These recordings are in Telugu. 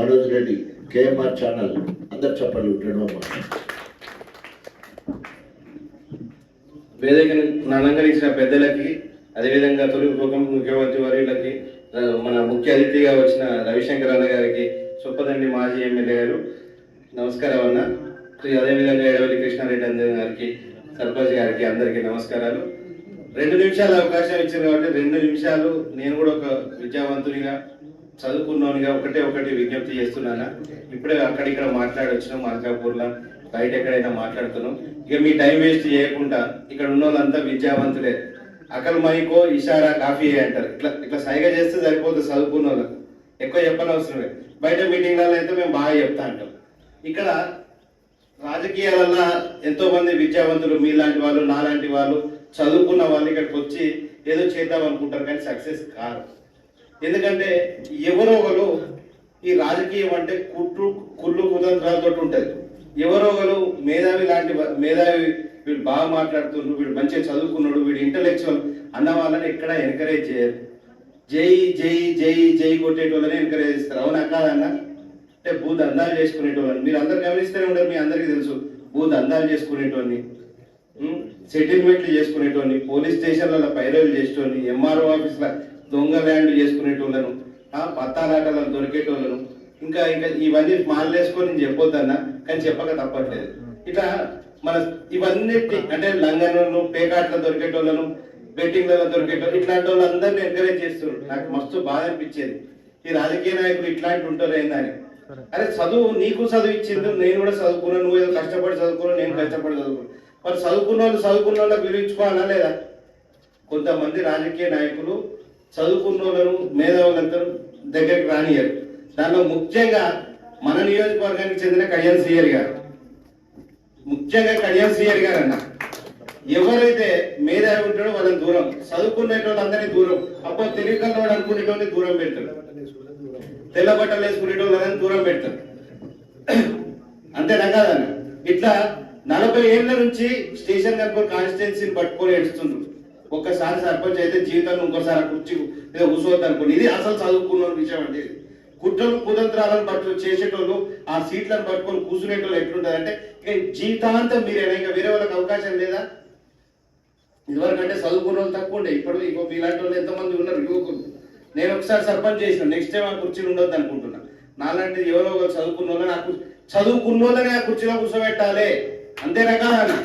మనోజ్ రెడ్డి కేఎంఆర్ ఛానల్ అందరు చెప్పండి ఉంటాడు వేదికను అలంకరించిన పెద్దలకి అదేవిధంగా తొలి ఉప ముఖ్యమంత్రి వర్యులకి మన ముఖ్య అతిథిగా వచ్చిన రవిశంకర్ అన్న గారికి సుప్పదండి మాజీ ఎమ్మెల్యే గారు నమస్కారం అన్న. అదేవిధంగా ఎడవల్లి కృష్ణారెడ్డి అందరి గారికి సర్పంచ్ గారికి అందరికీ నమస్కారాలు. రెండు నిమిషాలు అవకాశం ఇచ్చారు కాబట్టి రెండు నిమిషాలు నేను కూడా ఒక విద్యావంతునిగా చదువుకున్నోనిగా ఒకటే ఒకటి విజ్ఞప్తి చేస్తున్నాను? ఇప్పుడే అక్కడిక్కడ మాట్లాడొచ్చినాం మార్కాపూర్లో బయట ఎక్కడైనా మాట్లాడుతున్నాం. ఇక మీ టైం వేస్ట్ చేయకుండా ఇక్కడ ఉన్న వాళ్ళంతా విద్యావంతులే. అకల్ మైకో ఇషారా కాఫీ అంటారు. ఇట్లా ఇట్లా సైగ చేస్తే సరిపోతుంది చదువుకున్న వాళ్ళకు ఎక్కువ చెప్పనవసరం లేదు బయట మీటింగ్లలో అయితే మేము బాగా చెప్తా అంటాం. ఇక్కడ రాజకీయాలలో ఎంతో మంది విద్యావంతులు మీలాంటి వాళ్ళు నాలాంటి వాళ్ళు చదువుకున్న వాళ్ళు ఇక్కడికి వచ్చి ఏదో చేద్దాం అనుకుంటారు కానీ సక్సెస్ కారు. ఎందుకంటే ఎవరో ఒకరు ఈ రాజకీయం అంటే కుట్టు కుళ్ళు కుతంత్రాలతో ఉంటుంది ఎవరో ఒకరు మేధావి లాంటి మేధావి వీడు బాగా మాట్లాడుతున్నాడు వీడు మంచిగా చదువుకున్నాడు వీడు ఇంటలెక్చువల్ అన్న వాళ్ళని ఎక్కడ ఎంకరేజ్ చేయరు. జై జై జై జై కొట్టేటోళ్ళని ఎంకరేజ్ చేస్తారు. అవునా కాదన్న అంటే భూ దందాలు చేసుకునేటోళ్ళని. మీరు అందరు గమనిస్తూనే ఉంటారు మీ అందరికీ తెలుసు. భూ దందాలు చేసుకునేటోని సెటిల్మెంట్లు చేసుకునేటోని పోలీస్ స్టేషన్లలో పైరవులు చేసేటోని ఎంఆర్ఓ ఆఫీస్ల దొంగ ల్యాండ్లు చేసుకునేటోళ్ళను ఆ పత్తాలాటలను దొరికేటోళ్ళను ఇంకా ఇంకా ఇవన్నీ మాలేసుకొని నేను చెప్పొద్దన్నా కానీ చెప్పక తప్పట్లేదు. ఇట్లా మన ఇవన్నీ అంటే లంగను పేకాట్ల దొరికేటోళ్ళను బెట్టింగ్లలో దొరికేటోళ్ళు ఇట్లాంటి వాళ్ళు అందరినీ ఎంకరేజ్ చేస్తున్నారు. నాకు మస్తు బాధ అనిపించేది. ఈ రాజకీయ నాయకులు ఇట్లాంటి ఉంటారు ఏందని అరే చదువు నీకు చదువు ఇచ్చింది నేను కూడా చదువుకున్నాను నువ్వు ఏదో కష్టపడి చదువుకున్నావు నేను కష్టపడి చదువుకున్నాను మరి చదువుకున్న వాళ్ళు చదువుకున్న వాళ్ళకి విలువించుకోవాలా లేదా? కొంతమంది రాజకీయ నాయకులు చదువుకున్న వాళ్ళను మేధావులందరూ దగ్గరికి రానియరు దానిలో ముఖ్యంగా మన నియోజకవర్గానికి చెందిన కళ్యాణ్ శ్రీయర్ గారు. ముఖ్యంగా కళ్యాణ్ శ్రీయర్ గారు అన్న. ఎవరైతే మేధావి ఉంటాడో వాళ్ళని దూరం. చదువుకునేటోళ్ళు అందరినీ దూరం. అప్పో తెలియకల్లోడు అనుకునేటోళ్ళని దూరం పెడతాడు. తెల్ల బట్టలు వేసుకునేటోళ్ళని దూరం పెడతాడు. అంతేనా కాదన్న? ఇట్లా నలభై ఏళ్ళ నుంచి స్టేషన్ కనుక కాన్స్టిట్యున్సీని పట్టుకొని ఏడుస్తుండ్రు. ఒక్కసారి సర్పంచ్ అయితే జీవితంలో ఇంకోసారి ఆ కుర్చీ ఏదో కూర్చోవద్దు అనుకోండి. ఇది అసలు చదువుకున్న విషయం అంటే కుట్రలు కుతంత్రాలను పట్టు చేసేటోళ్ళు ఆ సీట్లను పట్టుకొని కూర్చునేటోళ్ళు ఎట్లుంటారంటే ఇక జీవితాంతం మీరేనా ఇంకా వేరే వాళ్ళకి అవకాశం లేదా? ఇదివరకు అంటే చదువుకున్న వాళ్ళు తక్కువ ఉండే ఇప్పుడు ఇంకో ఇలాంటి వాళ్ళు ఎంతమంది ఉన్నారు? యువకులు. నేను ఒకసారి సర్పంచ్ చేసిన నెక్స్ట్ టైం ఆ కుర్చీలు ఉండొద్దు అనుకుంటున్నా. నాలాంటిది ఎవరో ఒకరు చదువుకున్న వాళ్ళని ఆ చదువుకున్న వాళ్ళని ఆ కుర్చీలో కూర్చోబెట్టాలి. అంతేనా కాదా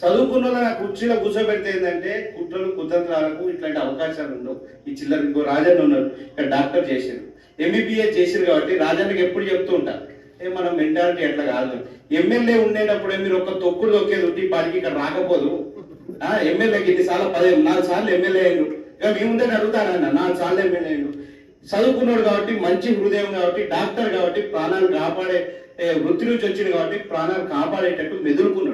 చదువుకున్న వాళ్ళని కుర్చీలో కూర్చోబెడితే ఏంటంటే కుట్రలు కుతంత్రాలకు ఇట్లాంటి అవకాశాలు ఉండవు. ఈ చిల్లర ఇంకో రాజన్న ఉన్నారు ఇక్కడ డాక్టర్ చేశారు ఎంబీబీఎస్ చేశారు కాబట్టి రాజన్నకి ఎప్పుడు చెప్తూ ఉంటారు ఏ మన మెంటాలిటీ ఎట్లా కాదు. ఎమ్మెల్యే ఉండేటప్పుడే మీరు ఒక తొక్కుడు తొక్కేది ఉంటే పాటికి ఇక్కడ రాకపోదు. ఆ ఎమ్మెల్యేకి ఎన్నిసార్లు పదిహేను నాలుగు సార్లు ఎమ్మెల్యే అయ్యిండు. ఇక మీ ముందే అడుగుతానన్న నాలుగు సార్లు ఎమ్మెల్యే అయ్యిండు. చదువుకున్నాడు కాబట్టి మంచి హృదయం కాబట్టి డాక్టర్ కాబట్టి ప్రాణాలు కాపాడే వృత్తి నుంచి వచ్చింది కాబట్టి ప్రాణాలు కాపాడేటట్టు మెదులుకున్నాడు.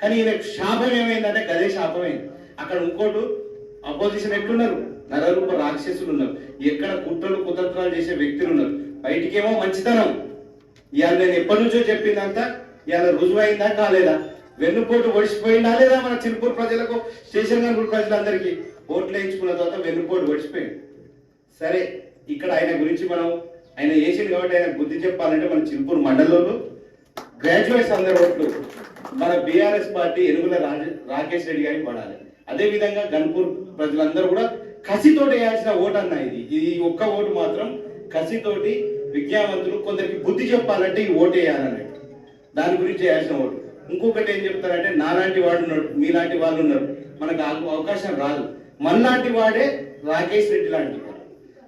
కానీ ఈయన శాపం ఏమైందంటే గదే శాపమైంది. అక్కడ ఇంకోటి అపోజిషన్ ఎట్లున్నారు? నరరూప రాక్షసులు ఉన్నారు. ఎక్కడ కుట్రలు కుతంత్రాలు చేసే వ్యక్తులు ఉన్నారు. బయటికేమో మంచితనం. ఇవాళ నేను ఎప్పటి నుంచో చెప్పిందంతా ఇవాళ రుజువైందా కాలేదా? వెన్నుపోటు ఒడిసిపోయిందా లేదా మన చిలుపూరు ప్రజలకు స్టేషన్ గన్పూర్ ప్రజలందరికీ? ఓట్లు వేయించుకున్న తర్వాత వెన్నుపోటు ఒడిసిపోయింది. సరే ఇక్కడ ఆయన గురించి మనం ఆయన వేసింది కాబట్టి ఆయన బుద్ధి చెప్పాలంటే మన చిలుపూరు మండలంలో గ్రాడ్యుయేట్స్ అందరి ఓట్లు. మన బీఆర్ఎస్ పార్టీ ఎనుగుల రాజ రాకేష్ రెడ్డి గారికి పడాలి. అదే విధంగా గన్పూర్ ప్రజలందరూ కూడా కసితోటి వేయాల్సిన ఓటు అన్న ఇది. ఇది ఒక్క ఓటు మాత్రం కసితోటి విజ్ఞావంతులు కొందరికి బుద్ధి చెప్పాలంటే ఈ ఓటు వేయాలన్నట్టు. దాని గురించి చేయాల్సిన ఓటు. ఇంకొకటి ఏం చెప్తారంటే నాలాంటి వాడు ఉన్నాడు మీలాంటి వాళ్ళు ఉన్నారు. మనకు అవకాశం రాదు. మనలాంటి వాడే రాకేష్ రెడ్డి లాంటి వాడు.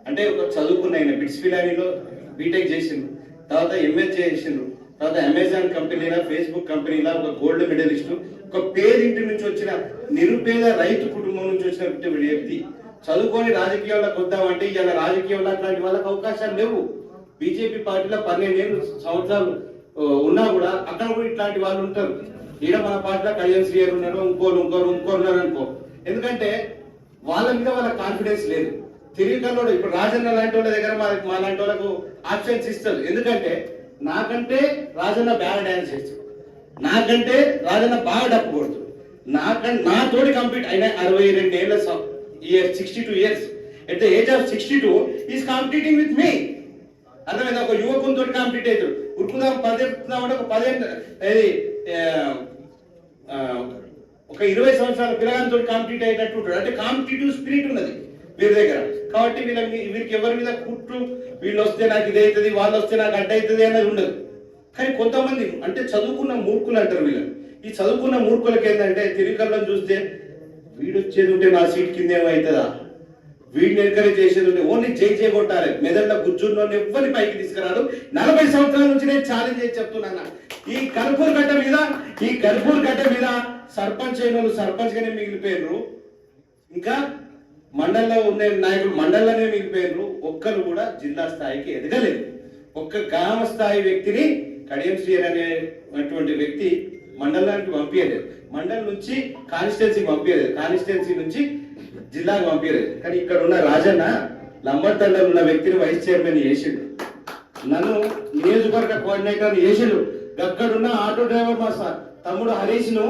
అంటే ఒక చదువుకున్న ఆయన బిట్స్ పిలానీలో బీటెక్ చేసిండు. తర్వాత ఎంఎస్ చేసిండు. తర్వాత అమెజాన్ కంపెనీలా ఫేస్బుక్ కంపెనీలా ఒక గోల్డ్ మెడలిస్ట్ ఒక పేదింటి నుంచి వచ్చిన నిరుపేద రైతు కుటుంబం నుంచి వచ్చిన వ్యక్తి చదువుకొని రాజకీయాల్లోకి వద్దామంటే ఇలా రాజకీయంలో అట్లాంటి వాళ్ళకి అవకాశాలు లేవు. బీజేపీ పార్టీలో పన్నెండేళ్ళు సంవత్సరాలు ఉన్నా కూడా అక్కడ కూడా ఇట్లాంటి వాళ్ళు ఉంటారు. ఈడ మన పార్టీలో కళ్యాణ్ శ్రీయర్ ఉన్నారు ఇంకోరు ఇంకోరు ఇంకోరు ఉన్నారు అనుకో. ఎందుకంటే వాళ్ళ మీద వాళ్ళ కాన్ఫిడెన్స్ లేదు. తిరిగికల్లోడు ఇప్పుడు రాజన్న లాంటి వాళ్ళ దగ్గర మా మా లాంటి వాళ్ళకు ఆప్షన్స్ ఇస్తారు. ఎందుకంటే నాకంటే రాజన్న బాగా డాన్స్ చేస్తాడు నాకంటే రాజన్న బాగా డప్పు కొడుతుంది నాకంటే నాతోటి కంప్లీట్ అయిన అరవై రెండు ఏళ్ళ year sixty two years at the age of sixty two is competing with me అర్థమైంది? ఒక యువకునితో కాంప్లీట్ అవుతాడు ఉరుకుదాం పదేపుదాం అంటే ఒక పదిహేను ఇది ఒక ఇరవై సంవత్సరాల పిల్లగానితో కాంపిటీట్ అయ్యేటట్టు ఉంటాడు. అంటే కాంపిటేటివ్ స్పిరిట్ ఉన్నది. వీరి దగ్గర కాబట్టి వీళ్ళ మీ- వీరికి ఎవరి మీద కుట్టు వీళ్ళు వస్తే నాకు ఇది అవుతుంది వాళ్ళు వస్తే నాకు అడ్డ అవుతుంది అనేది ఉండదు. కానీ కొంతమంది అంటే చదువుకున్న మూర్ఖులు అంటారు వీళ్ళు ఈ చదువుకున్న మూర్ఖులకి ఏంటంటే తిరికల్లో చూస్తే వీడు వచ్చేది ఉంటే నా సీట్ కింద ఏమవుతుందా వీడిని ఎంకరేజ్ చేసేది ఉంటే ఓన్లీ జై జై కొట్టాలి. మెదడులో గుజ్జుల్లో ఎవరిని పైకి తీసుకురాదు. నలభై సంవత్సరాల నుంచి నేను ఛాలెంజ్ చేసి చెప్తున్నాను ఈ కర్పూర్ గడ్డ మీద ఈ కర్పూర్ గడ్డ మీద సర్పంచ్ అయిన వాళ్ళు సర్పంచ్గానే మిగిలిపోయినరు. ఇంకా మండలంలో ఉండే నాయకులు మండలంలోనే మిగిలిపోయినరు. ఒక్కరు కూడా జిల్లా స్థాయికి ఎదగలేదు. ఒక్క గ్రామ స్థాయి వ్యక్తిని కడియం శ్రీయర్ అనేటువంటి వ్యక్తి మండలానికి పంపించలేదు మండలం నుంచి కాన్స్టిట్యున్సీకి పంపించలేదు కాన్స్టిట్యున్సీ నుంచి జిల్లాకు పంపించలేదు కానీ ఇక్కడ ఉన్న రాజన్న లంబర్తండలో ఉన్న వ్యక్తిని వైస్ చైర్మన్ చేసిండు. నన్ను నియోజకవర్గ కోఆర్డినేటర్ చేసిండు. అక్కడున్న ఆటో డ్రైవర్ మా తమ్ముడు హరీష్ను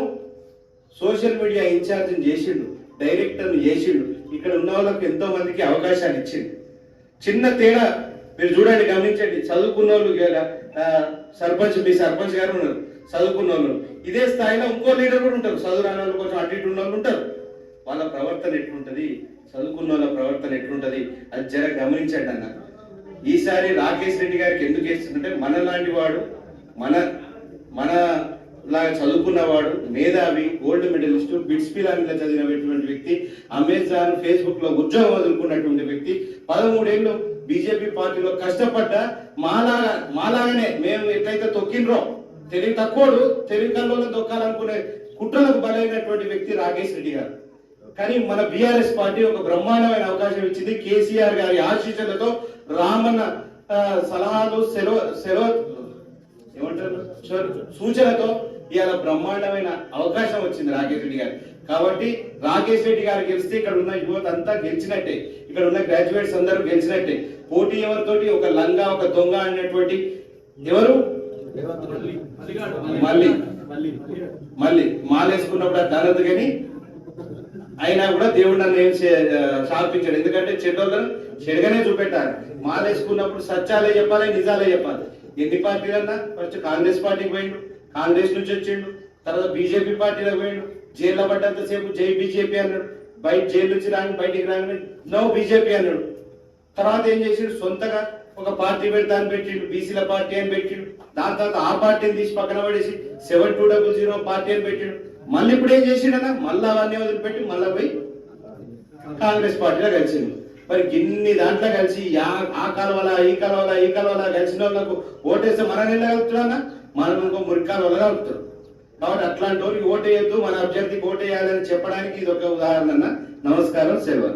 సోషల్ మీడియా ఇన్ఛార్జిని చేసిండు డైరెక్టర్ని చేసిండు. ఇక్కడ ఉన్న వాళ్ళకి ఎంతో మందికి అవకాశాలు ఇచ్చిండు. చిన్న తేడా మీరు చూడండి గమనించండి. చదువుకున్న వాళ్ళు సర్పంచ్ మీ సర్పంచ్ గారు ఉన్నారు. చదువుకున్న వాళ్ళు ఇదే స్థాయిలో ఇంకో లీడర్ కూడా ఉంటారు. చదువు రాని వాళ్ళు కొంచెం అటు ఇటు ఉన్న వాళ్ళు ఉంటారు. వాళ్ళ ప్రవర్తన ఎట్లుంటుంది? చదువుకున్న వాళ్ళ ప్రవర్తన ఎట్లుంటుంది? అది జర గమనించండి అన్న. ఈసారి రాకేష్ రెడ్డి గారికి ఎందుకు వేస్తుందంటే మన లాంటి వాడు మన మన లాగా చదువుకున్నవాడు మేధావి గోల్డ్ మెడలిస్ట్ బిట్స్ పిలానిలో చదివినటువంటి వ్యక్తి అమెజాన్ ఫేస్బుక్లో ఉద్యోగం వదులుకున్నటువంటి వ్యక్తి పదమూడేళ్ళు బీజేపీ పార్టీలో కష్టపడ్డ మాలాగా మాలాగానే మేము ఎట్లయితే తొక్కినరో తెలివి తక్కువడు తెలివి కల్లోనే తొక్కాలనుకునే కుట్రలకు బలైనటువంటి వ్యక్తి రాకేష్ రెడ్డి గారు. కానీ మన బీఆర్ఎస్ పార్టీ ఒక బ్రహ్మాండమైన అవకాశం ఇచ్చింది కేసీఆర్ గారి ఆశీస్సులతో రామన్న సలహాలు సెలవు సెలవు ఏమంటారు? సూచనతో ఇవాళ బ్రహ్మాండమైన అవకాశం వచ్చింది రాకేష్ రెడ్డి గారు కాబట్టి రాకేష్ రెడ్డి గారు గెలిస్తే ఇక్కడ ఉన్న యువత అంతా గెలిచినట్టే. ఇక్కడ ఉన్న గ్రాడ్యుయేట్స్ అందరూ గెలిచినట్టే. పోటీ ఎవరితోటి? ఒక లంగా ఒక దొంగ అనేటువంటి ఎవరు? మళ్ళీ. మళ్ళీ. మాలేసుకున్నప్పుడు అది కానీ అయినా కూడా దేవుడు నన్ను ఏం శాపించాడు. ఎందుకంటే చెడ్డోళ్ళను చెడుగానే చూపెట్టాలి మాలేసుకున్నప్పుడు సత్యాలే చెప్పాలి నిజాలే చెప్పాలి. ఎన్ని పార్టీలన్నా? ఫస్ట్ కాంగ్రెస్ పార్టీకి పోయిండు. కాంగ్రెస్ నుంచి వచ్చిండు తర్వాత బీజేపీ పార్టీలో పోయిండు జైల్లో పడ్డంతసేపు జై బీజేపీ అన్నాడు. బయట జైలు నుంచి రాని బయటికి రాగానే నో బీజేపీ అన్నాడు. తర్వాత ఏం చేసిండు? సొంతగా ఒక పార్టీ పెడతా అని పెట్టిండు బీసీల పార్టీ అని పెట్టిండు. దాని తర్వాత ఆ పార్టీని తీసి పక్కన పడేసి seven two double zero party అని పెట్టిండు. మళ్ళీ ఇప్పుడు ఏం చేసిండనా మళ్ళీ అవన్నీ వదిలిపెట్టి మళ్ళీ పోయి కాంగ్రెస్ పార్టీలో కలిసిండు. మరి ఇన్ని దాంట్లో కలిసి ఆ కలవల ఈ కలవల ఈ కలవల కలిసిన వాళ్ళకు ఓటేస్తే మనం వెళ్ళగలుగుతున్నా మనం ఇంకో మురికాల వల్ల కలుపుతారు కాబట్టి అట్లాంటి వాళ్ళకి ఓటేయద్దు మన అభ్యర్థికి ఓటేయాలని చెప్పడానికి ఇది ఒక ఉదాహరణ అన్న. నమస్కారం సెలవు